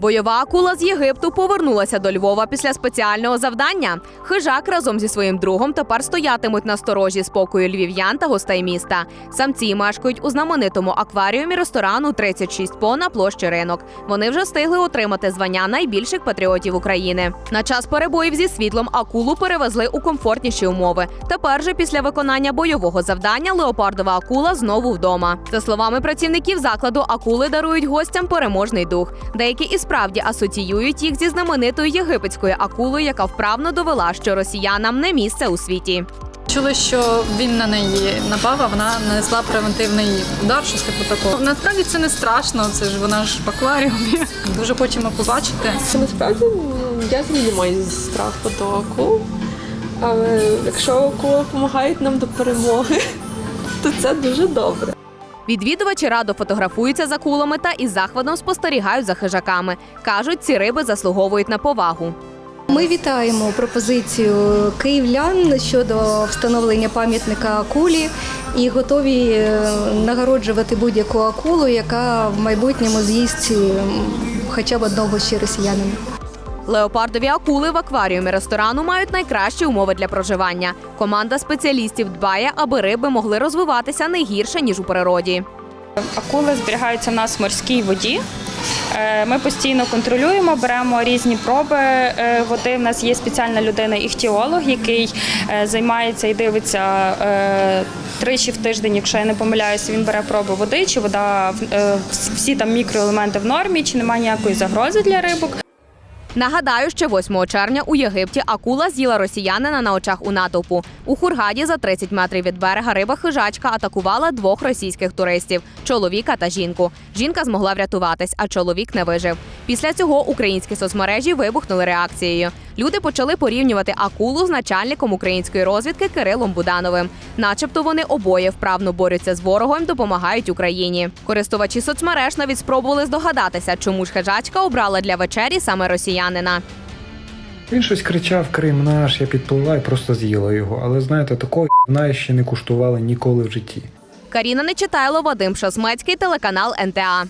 Бойова акула з Єгипту повернулася до Львова після спеціального завдання. Хижак разом зі своїм другом тепер стоятимуть на сторожі спокою львів'ян та гостей міста. Самці мешкають у знаменитому акваріумі ресторану 36 по на площі ринок. Вони вже встигли отримати звання найбільших патріотів України. На час перебоїв зі світлом акулу перевезли у комфортніші умови. Тепер же після виконання бойового завдання леопардова акула знову вдома. За словами працівників закладу, акули дарують гостям переможний дух. Деякі і справді асоціюють їх зі знаменитою єгипетською акулою, яка вправно довела, що росіянам не місце у світі. Чули, що він на неї напав, а вона нанесла превентивний удар, щось типу такого. Насправді це не страшно, це ж вона ж в акваріумі. Дуже хочемо побачити. Це насправді я взагалі не маю страху до акул. Але якщо акули допомагають нам до перемоги, то це дуже добре. Відвідувачі радо фотографуються з акулами та із захватом спостерігають за хижаками. кажуть, ці риби заслуговують на повагу. Ми вітаємо пропозицію київлян щодо встановлення пам'ятника акулі і готові е, нагороджувати будь-яку акулу, яка в майбутньому з'їсть хоча б одного ще росіянина. Леопардові акули в акваріумі ресторану мають найкращі умови для проживання. Команда спеціалістів дбає, аби риби могли розвиватися не гірше ніж у природі. Акули зберігаються в нас в морській воді. Е, Ми постійно контролюємо, беремо різні проби е, води. У нас є спеціальна людина іхтіолог, який е, займається і дивиться тричі в тиждень, якщо я не помиляюся, він бере проби води, чи вода всі там мікроелементи в нормі, чи немає ніякої загрози для рибок. Нагадаю, що 8 червня у Єгипті акула з'їла росіянина на очах у натовпу. У Хургаді за 30 метрів від берега риба хижачка атакувала двох російських туристів чоловіка та жінку. Жінка змогла врятуватись, а чоловік не вижив. Після цього українські соцмережі вибухнули реакцією. Люди почали порівнювати акулу з начальником української розвідки Кирилом Будановим. Начебто вони обоє вправно борються з ворогом, допомагають Україні. Користувачі соцмереж навіть спробували здогадатися, чому ж хижачка обрала для вечері саме росіянина. Він щось кричав Крим наш, я підпливла і просто з'їла його. Але знаєте, такого я ще не куштували ніколи в житті. Каріна Нечитайло, Вадим Шосмецький, телеканал НТА.